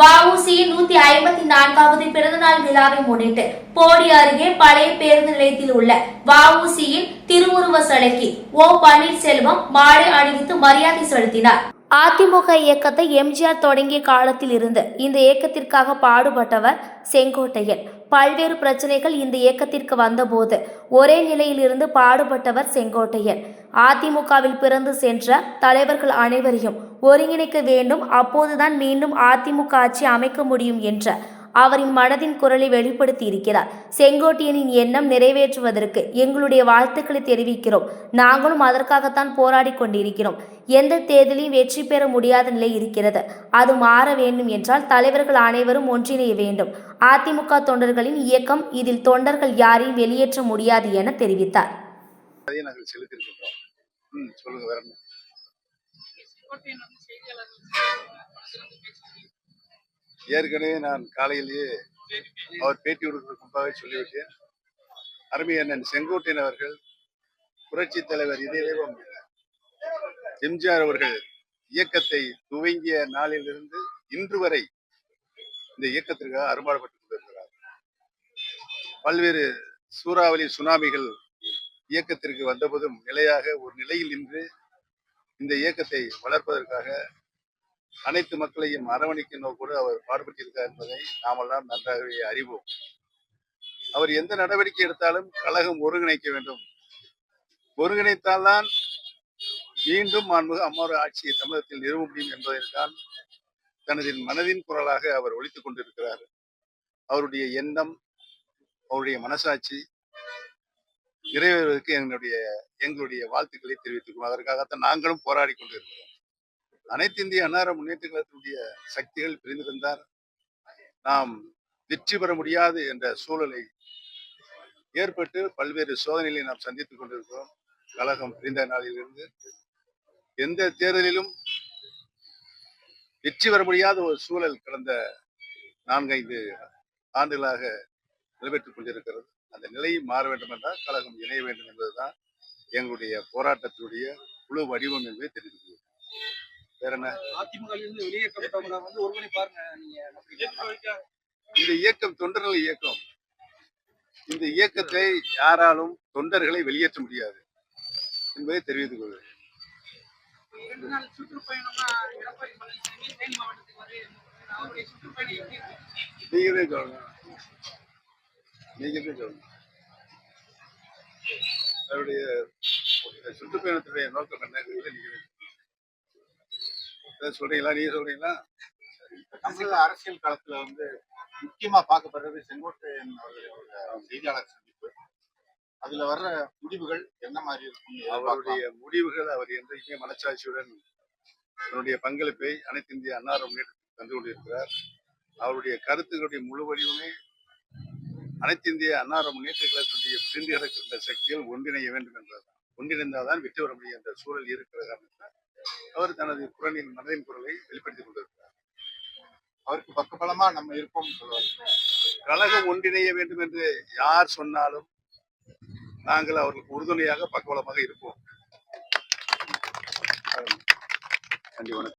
வஉசியின் நூத்தி ஐம்பத்தி நான்காவது பிறந்தநாள் விழாவை முன்னிட்டு போடி அருகே பழைய பேருந்து நிலையத்தில் உள்ள வஉசியின் திருவுருவ சிலைக்கு ஓ பன்னீர்செல்வம் மாலை அணிவித்து மரியாதை செலுத்தினார். அதிமுக இயக்கத்தை எம்ஜிஆர் தொடங்கிய காலத்தில் இருந்து இந்த இயக்கத்திற்காக பாடுபட்டவர் செங்கோட்டையன். பல்வேறு பிரச்சனைகள் இந்த இயக்கத்திற்கு வந்தபோது ஒரே நிலையிலிருந்து பாடுபட்டவர் செங்கோட்டையன். அதிமுகவில் பிறந்து சென்ற தலைவர்கள் அனைவரையும் ஒருங்கிணைக்க வேண்டும் அப்போதுதான் மீண்டும் அதிமுக ஆட்சி அமைக்க முடியும் என்ற அவரின் மனதின் குரலை வெளிப்படுத்தி இருக்கிறார் செங்கோட்டையனின் எண்ணம் நிறைவேற்றுவதற்கு எங்களுடைய வாழ்த்துக்களை தெரிவிக்கிறோம். நாங்களும் அதற்காகத்தான் போராடி கொண்டிருக்கிறோம். எந்த தேர்தலையும் வெற்றி பெற முடியாத நிலை இருக்கிறது. அது மாற வேண்டும் என்றால் தலைவர்கள் அனைவரும் ஒன்றிணைய வேண்டும். அதிமுக தொண்டர்களின் இயக்கம் இதில் தொண்டர்கள் யாரையும் வெளியேற்ற முடியாது என தெரிவித்தார். சொல்லுங்க ஏற்கனவே நான் காலையிலேயே அவர் பேட்டி கொடுக்கிறதுக்கு முன்பாக சொல்லிவிட்டேன். அருமை அண்ணன் செங்கோட்டையன் அவர்கள் புரட்சி தலைவர் இதயம் எம்ஜிஆர் அவர்கள் இயக்கத்தை துவங்கிய நாளிலிருந்து இன்று வரை இந்த இயக்கத்திற்காக அரும்பாடுபட்டு கொண்டிருக்கிறார். பல்வேறு சூறாவளி சுனாமிகள் இயக்கத்திற்கு வந்தபோதும் நிலையாக ஒரு நிலையில் நின்று இந்த இயக்கத்தை வளர்ப்பதற்காக அனைத்து மக்களையும் அரவணைக்கும் நோக்கோடு அவர் பாடுபட்டிருக்கார் என்பதை நாமெல்லாம் நன்றாகவே அறிவோம். அவர் எந்த நடவடிக்கை எடுத்தாலும் கழகம் ஒருங்கிணைக்க வேண்டும். ஒருங்கிணைத்தால்தான் மீண்டும் மாண்புமிகு அம்மாறு ஆட்சியை தமிழகத்தில் நிறுவ முடியும் என்பதைத்தான் தனது மனதின் குரலாக அவர் ஒழித்துக் கொண்டிருக்கிறார். அவருடைய எண்ணம் அவருடைய மனசாட்சி நிறைவேறுவதற்கு எங்களுடைய எங்களுடைய வாழ்த்துக்களை தெரிவித்துக்கிறோம் அதற்காகத்தான் நாங்களும் போராடி கொண்டிருக்கிறோம். அனைத்து இந்திய அன்னார முன்னேற்ற கழகத்தினுடைய சக்திகள் பிரிந்திருந்தார். நாம் வெற்றி பெற முடியாது என்ற சூழலை ஏற்பட்டு பல்வேறு சோதனைகளை நாம் சந்தித்துக் கொண்டிருக்கிறோம். கழகம் பிரிந்த நாளிலிருந்து எந்த தேர்தலிலும் வெற்றி பெற முடியாத ஒரு சூழல் கடந்த நான்கைந்து ஆண்டுகளாக நிறைவேற்றிக் கொண்டிருக்கிறது. அந்த நிலை மாற வேண்டும் என்றால் கழகம் இணைய வேண்டும் என்பதுதான் எங்களுடைய போராட்டத்தினுடைய குழு வடிவம் என்பதை தெரிவித்துள்ளது வேற என்ன? அதிமுக வெளியேற்றப்பட்டவங்க வந்து ஒருங்கிணைப்பாருங்க நீங்க நம்புறீங்களா? இந்த இயக்கம் தொண்டர்கள் இயக்கம். இந்த இயக்கத்தை யாராலும் தொண்டர்களை வெளியேற்ற முடியாது என்பதை தெரிவித்துக் கொள்கிறேன். நீங்களே சொல்லுங்க நீங்களே சொல்லுங்க அவருடைய சுற்றுப்பயணத்துடைய நோக்கம் என்ன? நீங்களே. ஏதாவது சொல்றீங்களா? நீங்க சொல்றீங்களா? தமிழக அரசியல் களத்துல வந்து முக்கியமா பார்க்கப்படுறது செங்கோட்டையன் அவர்களுடைய செய்தியாளர் சந்திப்பு. அதுல வர்ற முடிவுகள் என்ன மாதிரி இருக்கும் அவருடைய முடிவுகள் அவர் என்றைக்குமே மனச்சாட்சியுடன் தன்னுடைய பங்களிப்பை அனைத்து இந்திய அன்னார முன்னேற்றத்துக்கு தந்து கொண்டிருக்கிறார். அவருடைய கருத்துக்களுடைய முழு வடிவமே அனைத்து இந்திய அன்னார முன்னேற்ற கழகத்துடைய பிரிந்து கிடக்கின்ற சக்திகள் ஒன்றிணைய வேண்டும் என்பதுதான் ஒன்றிணைந்தால்தான் வெற்றி பெற முடியும் என்ற சூழல் இருக்கிற காரணத்தால் அவர் தனது குரலின் மனதின் குரலை வெளிப்படுத்திக் கொண்டிருக்கிறார். அவருக்கு பக்கபலமா நம்ம இருப்போம் சொல்லுவாங்க கழகம் ஒன்றிணைய வேண்டும் என்று யார் சொன்னாலும் நாங்கள் அவர்களுக்கு உறுதுணையாக பக்கபலமாக இருப்போம். நன்றி வணக்கம்.